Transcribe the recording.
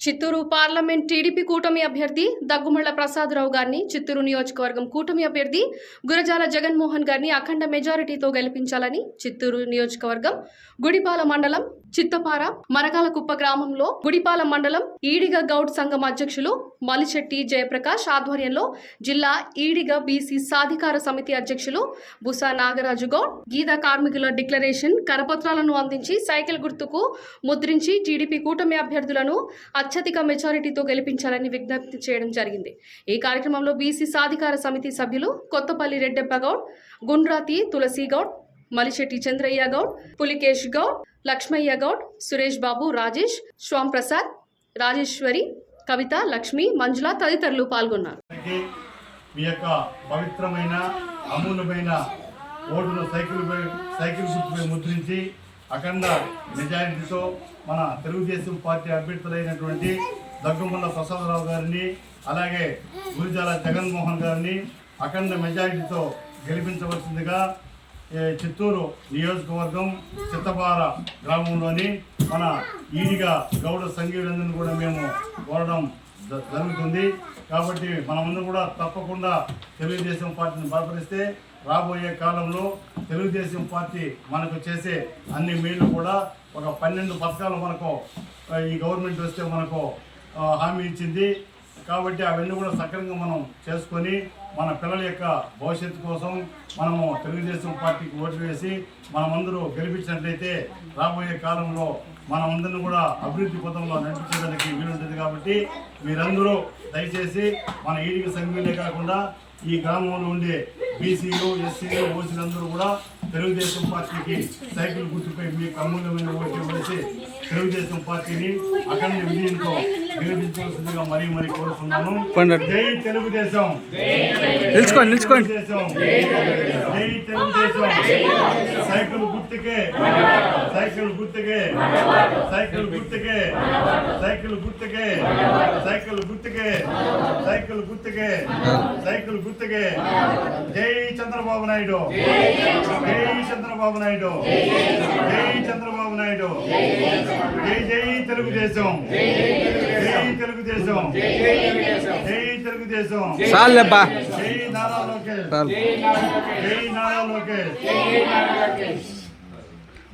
Chittoor parliament TDP కూటమి అభ్యర్థి దగ్గుమళ్ళ ప్రసాదరావు గారిని చిత్తూరు నియోజకవర్గం కూటమి అభ్యర్థి గురజాల జగన్మోహన్ గారిని అఖండ మెజారిటీతో గెలిపించాలని చిత్తూరు నియోజకవర్గం గుడిపాల మండలం చిత్తపార మరకాలకుప్ప గ్రామంలో గుడిపాల మండలం ఈడిగ గౌడ్ సంఘం అధ్యక్షులు మలిచెట్టి జయప్రకాష్ ఆధ్వర్యంలో జిల్లా ఈడిగ బీసీ సాధికార సమితి అధ్యక్షులు బుసా నాగరాజు గౌడ్ గీత కార్మికుల డిక్లరేషన్ కరపత్రాలను అందించి సైకిల్ గుర్తుకు ముద్రించి టీడీపీ కూటమి అభ్యర్థులను అత్యధిక మెజారిటీతో గెలిపించాలని విజ్ఞప్తి చేయడం జరిగింది. ఈ కార్యక్రమంలో బీసీ సాధికార సమితి సభ్యులు కొత్తపల్లి రెడ్డెప్పగౌడ్ గుండ్రాతి తులసి గౌడ్ మలిశెట్టి చంద్రయ్య గౌడ్ పులికేష్ గౌడ్ లక్ష్మయ్య గౌడ్ సురేష్ బాబు రాజేష్ శ్యామ్ ప్రసాద్ రాజేశ్వరి కవిత లక్ష్మి మంజుల తదితరులు పాల్గొన్నారు. మీ యొక్క పవిత్రమైన అమూల్యమైన ఓటును సైకిల్ సైకిల్ ముద్రించి అఖండ మెజారిటీతో మన తెలుగుదేశం పార్టీ అభ్యర్థులైనటువంటి దగ్గుమల్ల ప్రసాదరావు గారిని అలాగే గురిజాల జగన్మోహన్ గారిని అఖండ మెజారిటీతో గెలిపించవలసిందిగా చిత్తూరు నియోజకవర్గం చిత్తపార గ్రామంలోని మన ఈడిగా గౌడ సంఘీయులందరినీ కూడా మేము కోరడం జరుగుతుంది. కాబట్టి మనమందరం కూడా తప్పకుండా తెలుగుదేశం పార్టీని బలపరిస్తే రాబోయే కాలంలో తెలుగుదేశం పార్టీ మనకు చేసే అన్ని మేలు కూడా ఒక పన్నెండు పథకాలు మనకు ఈ గవర్నమెంట్ వస్తే మనకు హామీ ఇచ్చింది. కాబట్టి అవన్నీ కూడా సక్రమంగా మనం చేసుకొని మన పిల్లల యొక్క భవిష్యత్తు కోసం మనము తెలుగుదేశం పార్టీకి ఓటు వేసి మనమందరూ గెలిపించినట్లయితే రాబోయే కాలంలో మనమందరిని కూడా అభివృద్ధి పథంలో నడిపించడానికి వీలుంటుంది కాబట్టి మీరందరూ దయచేసి మన ఈడికి సంఘీయులే కాకుండా ఈ గ్రామంలో ఉండే బీసీలు ఎస్సీలు ఓసీలు అందరూ కూడా తెలుగుదేశం పార్టీకి సైకిల్ గుర్తుపై మీ అమూల్యమైన ఓటు వేసి తెలుగుదేశం పార్టీని అఖండ విజయంతో గెలిపించవలసిందిగా మరీ మరీ కోరుతున్నాను జై తెలుగుదేశం. నిల్చుకోండి నిల్చుకోండి. తెలుగుదేశం. జై తెలుగుదేశం. సైకిల్ గుర్తుకే. సైకిల్ గుర్తుకే. సైకిల్ గుర్తుకే. సైకిల్ గుర్తుకే. సైకిల్ గుర్తుకే. సైకిల్ గుర్తుకే. సైకిల్ గుర్తుకే. జై చంద్రబాబు నాయుడు. జై చంద్రబాబు నాయుడు. జై చంద్రబాబు నాయుడు. జై జై తెలుగుదేశం. జై తెలుగుదేశం. జై తెలుగుదేశం. చాలేబ్బా. జై నారా లోకేష్. చాలు. జై నారా లోకేష్.